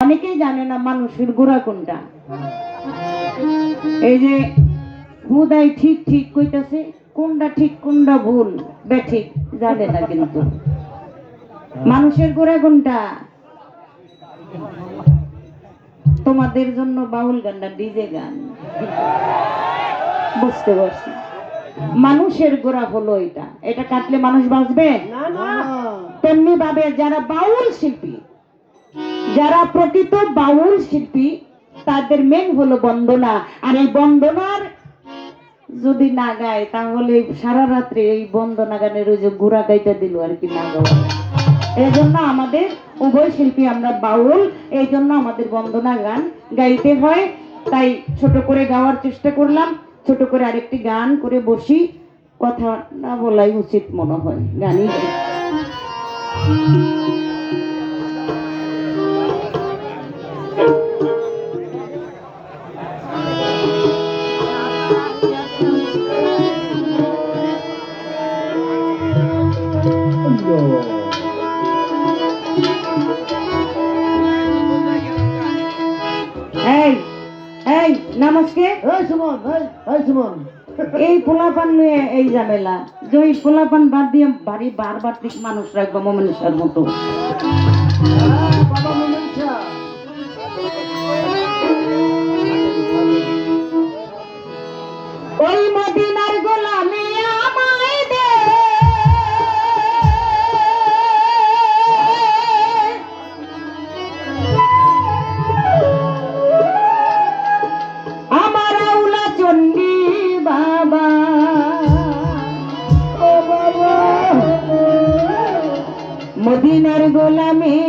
অনেকেই জানে না মানুষের গোড়া কোনটা। এই যে হুদাই ঠিক ঠিক কইতাছে কোনটা ঠিক কোনটা ভুল বেঠিক জানে না কিন্তু। মানুষের গোড়া কোনটা? তোমাদের জন্য বাউল গানটা ডিজে গান। বুঝতে পারছি। মানুষের গোড়া হলো এটা। এটা কাটলে মানুষ বাঁচবে? তেমনি ভাবে যারা বাউল শিল্পী যারা প্রকৃত বাউল শিল্পী, তাদের মেন হলো বন্দনা। আর এই বন্দনার যদি না গায়, তাহলে সারা রাত্রে এই বন্দনা গানের ওই যে গুড়া গাইতে দিল আর কি না গাওয়া। এই জন্য আমাদের উভয় শিল্পী আমরা বাউল, এই জন্য আমাদের বন্দনা গান গাইতে হয়। তাই ছোট করে গাওয়ার চেষ্টা করলাম, ছোট করে আরেকটি গান করে বসি। কথা না বলাই উচিত মনে হয়, গানই নমস্কে এই সুমন এই এই সুমন। এই পোলাপান নিয়ে এই ঝামেলা। যে ওই পোলাপান বাদ দিয়ে বাড়ি বারবার ঠিক মানুষ রাখব মমনিষার মতো। গোলামী